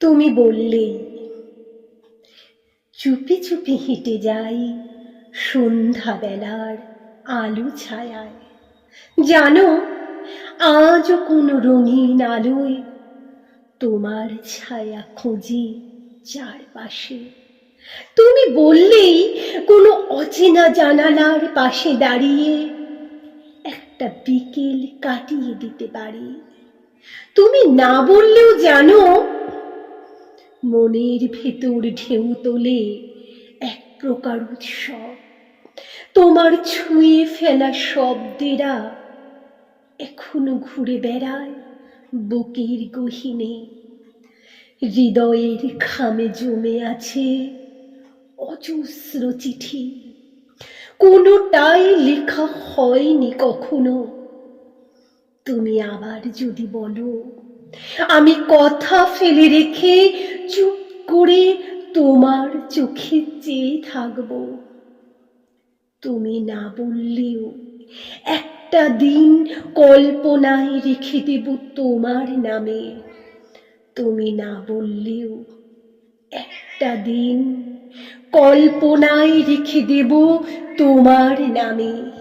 তুমি বললেই চুপি চুপি হেঁটে যাই সন্ধ্যাবেলার আলো ছায়ায়। জানো, আজও কোনো রঙিন আলোয় তোমার ছায়া খুঁজি চারপাশে। তুমি বললেই কোনো অচেনা জানালার পাশে দাঁড়িয়ে একটা বিকেল কাটিয়ে দিতে পারি। তুমি না বললেও জানো মনের ভেতর ঢেউ তোলে, এক প্রকার উৎসব। তোমার ছুঁয়ে ফেলা শব্দেরা এখনও ঘুরে বেড়ায় বুকের গহিনে। হৃদয়ের খামে জমে আছে অজস্র চিঠি। কোনোটাই লেখা হয়নি কখনো। তুমি আবার যদি বলো, আমি কথা ফেলে রেখে চুপ করে তোমার চোখে চেয়ে থাকব। তুমি না বললেও একটা দিন কল্পনায় রেখে দেব তোমার নামে। তুমি না বললেও একটা দিন কল্পনায় রেখে দেব তোমার নামে।